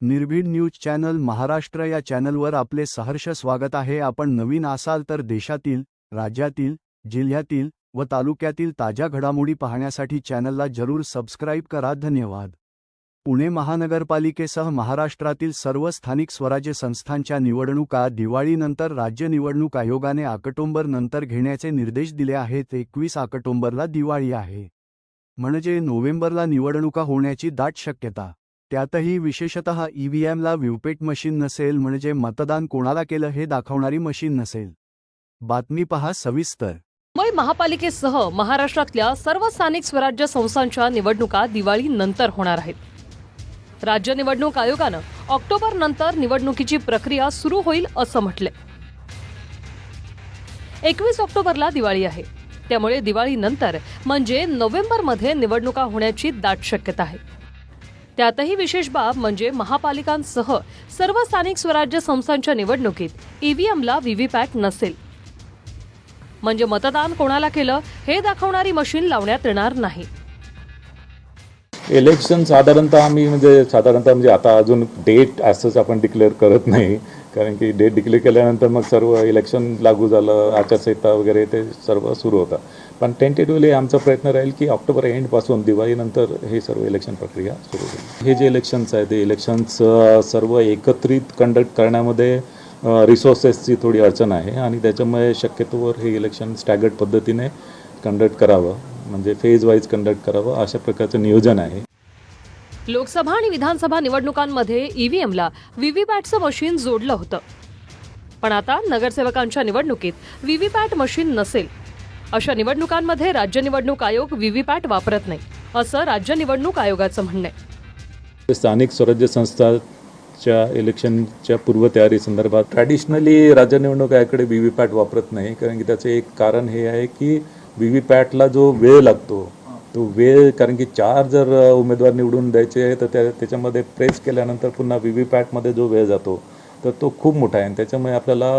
निर्भीड news channel Maharashtra या चॅनलवर आपले सहर्ष स्वागत आहे. आपण नवीन असाल तर देशातील राज्यातील जिल्ह्यातील व तालुक्यातील ताज्या घडामोडी पाहण्यासाठी चॅनलला जरूर सबस्क्राईब करा. धन्यवाद. पुणे महानगरपालिकेसह महाराष्ट्रातील सर्व स्थानिक स्वराज्य संस्थांच्या निवडणुका दिवाळीनंतर राज्य निवडणूक आयोगाने ऑक्टोबर नंतर घेण्याचे निर्देश दिले आहेत. एकवीस ऑक्टोंबरला दिवाळी आहे. म्हणजे नोव्हेंबरला निवडणुका होण्याची दाट शक्यता. त्यातही विशेषतः ईव्हीएमला व्ह्यूपेट मशीन नसेल म्हणजे मतदान कोणाला केलं हे दाखवणारी मशीन नसेल. बातमी पहा सविस्तर. मुंबई महापालिकेसह महाराष्ट्रातल्या सर्व स्थानिक स्वराज्य संस्थांच्या निवडणुका दिवाळी नंतर होणार आहेत. राज्य निवडणूक आयोगानं ऑक्टोबर नंतर निवडणुकीची प्रक्रिया सुरू होईल असं म्हटलंय. एकवीस ऑक्टोबरला दिवाळी आहे. त्यामुळे दिवाळीनंतर म्हणजे नोव्हेंबरमध्ये निवडणुका होण्याची दाट शक्यता आहे. त्यातही विशेष बाब म्हणजे महापालिकांसह सर्व स्थानिक स्वराज्य संस्थांच्या निवडणुकीत ईव्हीएमला व्हीव्हीपॅट नसेल. म्हणजे मतदान कोणाला केलं हे दाखवणारी मशीन लावण्यात येणार नाही. इलेक्शन साधारणतः आम्ही म्हणजे साधारणतः म्हणजे आता अजून डेट असंच आपण डिक्लेअर करत नाही. कारण की डेट डिक्लेअर केल्यानंतर मग सर्व इलेक्शन लागू झालं आचारसंहिता वगैरे ते सर्व सुरू होतं. पण टेंटेटिव्हली आमचा प्रयत्न राहील की ऑक्टोबर एंडपासून दिवाळीनंतर हे सर्व इलेक्शन प्रक्रिया सुरू होईल. हे जे इलेक्शन्स आहे ते इलेक्शन्स सर्व एकत्रित कंडक्ट करण्यामध्ये रिसोर्सेसची थोडी अडचण आहे आणि त्याच्यामुळे शक्यतोवर हे इलेक्शन स्टॅगर्ड पद्धतीने कंडक्ट करावं. म्हणजे फेज वाईज कंडक्ट करावं अशा प्रकारचं नियोजन आहे. लोकसभा आणि विधानसभा निवडणुकांमध्ये ईव्हीएमला व्हीव्हीपॅटचं मशीन जोडलं होतं. पण आता नगरसेवकांच्या निवडणुकीत व्हीव्हीपॅट मशीन नसेल. अशा निवडणुकांमध्ये राज्य निवडणूक आयोग व्हीव्हीपॅट वापरत नाही असं राज्य निवडणूक आयोगाचं म्हणणं आहे. स्थानिक स्वराज्य संस्थाच्या इलेक्शनच्या पूर्वतयारी संदर्भात ट्रॅडिशनली राज्य निवडणूक आयोगाकडे व्हीव्हीपॅट पॅट वापरत नाही कारण की त्याचं एक कारण हे आहे की व्हीव्हीपॅटला पॅटला जो वेळ लागतो तो वेळ कारण की चार जर उमेदवार निवडून द्यायचे आहे तर त्या त्याच्यामध्ये प्रेस केल्यानंतर पुन्हा व्ही व्ही पॅटमध्ये जो वेळ जातो तर तो खूप मोठा आहे. आणि त्याच्यामुळे आपल्याला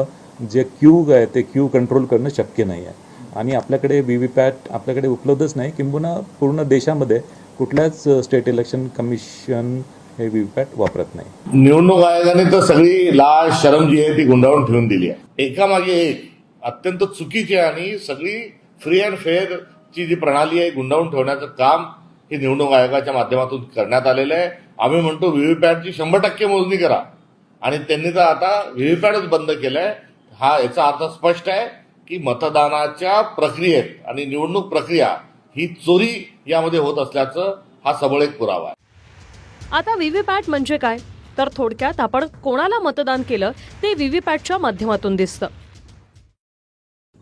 जे क्यू आहे ते क्यू कंट्रोल करणं शक्य नाही आहे. आणि आपल्याकडे व्ही व्ही पॅट आपल्याकडे उपलब्धच नाही. किंबहुना पूर्ण देशामध्ये कुठल्याच स्टेट इलेक्शन कमिशन हे व्ही व्ही पॅट वापरत नाही. निवडणूक आयोगाने तर सगळी लाज शरम जी आहे ती गुंडाळून ठेवून दिली आहे. एकामागे एक अत्यंत चुकीची आणि सगळी फ्री अँड फेअर ची जी प्रणाली आहे गुंडाळून ठेवण्याचं काम हे निवडणूक आयोगाच्या माध्यमातून करण्यात आलेलं आहे. आम्ही म्हणतो व्हीव्हीपॅटची शंभर टक्के मोजणी करा. आणि त्यांनी तर आता व्हीव्हीपॅटच बंद केलंय. हा याचा अर्थ स्पष्ट आहे की मतदानाच्या प्रक्रियेत आणि निवडणूक प्रक्रिया ही चोरी यामध्ये होत असल्याचं हा सबळ एक पुरावा आहे. आता व्हीव्हीपॅट म्हणजे काय? तर थोडक्यात आपण कोणाला मतदान केलं ते व्हीव्हीपॅटच्या माध्यमातून दिसतं.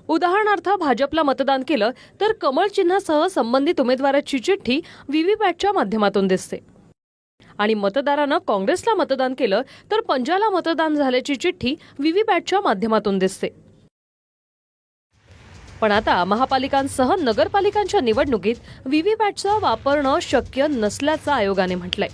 उदाहरणार्थ भाजपला मतदान केलं तर कमळ चिन्हासह संबंधित उमेदवाराची चिठ्ठी व्हीव्हीपॅटच्या माध्यमातून दिसते. आणि मतदारानं काँग्रेसला मतदान केलं तर पंजाला मतदान झाल्याची चिठ्ठी व्हीव्हीपॅटच्या माध्यमातून दिसते. पण आता महापालिकांसह नगरपालिकांच्या निवडणुकीत व्हीव्हीपॅटचं वापरणं शक्य नसल्याचं आयोगाने म्हटलंय.